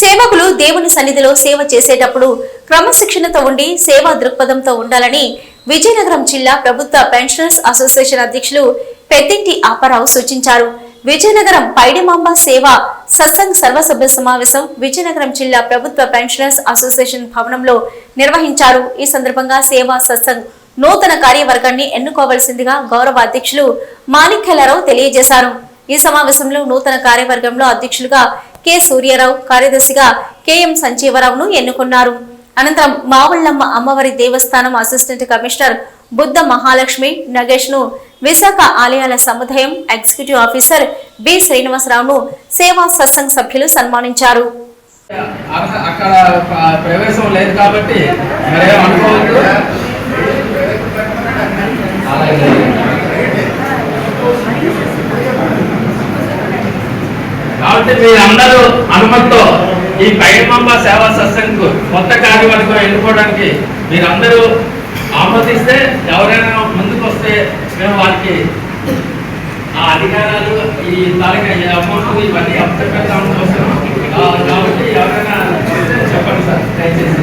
సేవకులు దేవుని సన్నిధిలో సేవ చేసేటప్పుడు క్రమశిక్షణతో ఉండి సేవా దృక్పథంతో ఉండాలని విజయనగరం జిల్లా ప్రభుత్వ పెన్షనర్స్ అసోసియేషన్ అధ్యక్షులు పెద్దింటి ఆపారావు సూచించారు. విజయనగరం పైడిమాంబ సేవ సత్సంగ్ సర్వసభ్య సమావేశం విజయనగరం జిల్లా ప్రభుత్వ పెన్షనర్స్ అసోసియేషన్ భవనంలో నిర్వహించారు. ఈ సందర్భంగా సేవా సత్సంగ్ నూతన కార్యవర్గాన్ని ఎన్నుకోవలసిందిగా గౌరవ అధ్యక్షులు మాణిక్యలరావు తెలియజేశారు. ఈ సమావేశంలో నూతన కార్యవర్గంలో అధ్యక్షులుగా కె. సూర్యారావు కార్యదర్శిగా కెఎం సంజీవరావును ఎన్నుకున్నారు. అనంతరం మావళ్ళమ్మ అమ్మవారి దేవస్థానం అసిస్టెంట్ కమిషనర్ బుద్ధ మహాలక్ష్మి నగేష్ను విశాఖ ఆలయాల సముదాయం ఎగ్జిక్యూటివ్ ఆఫీసర్ బి. శ్రీనివాసరావును సేవా సత్సంగ్ సభ్యులు సన్మానించారు. అక్కడ ప్రవేశం లేదు కాబట్టి కాబట్టి మీరందరూ అనుమతితో ఈ పైడమాంబ సేవా సత్సంగ్ కొత్త కార్యవర్గం ఎన్నుకోవడానికి మీరందరూ ఆమోదిస్తే ఎవరైనా ముందుకు వస్తే మేము వారికి ఆ అధికారాలు ఈ తాలూకా అమౌంట్ ఇవన్నీ అప్పచెప్పేద్దాం కోసం కాబట్టి ఎవరైనా చెప్పండి సార్. దయచేసి.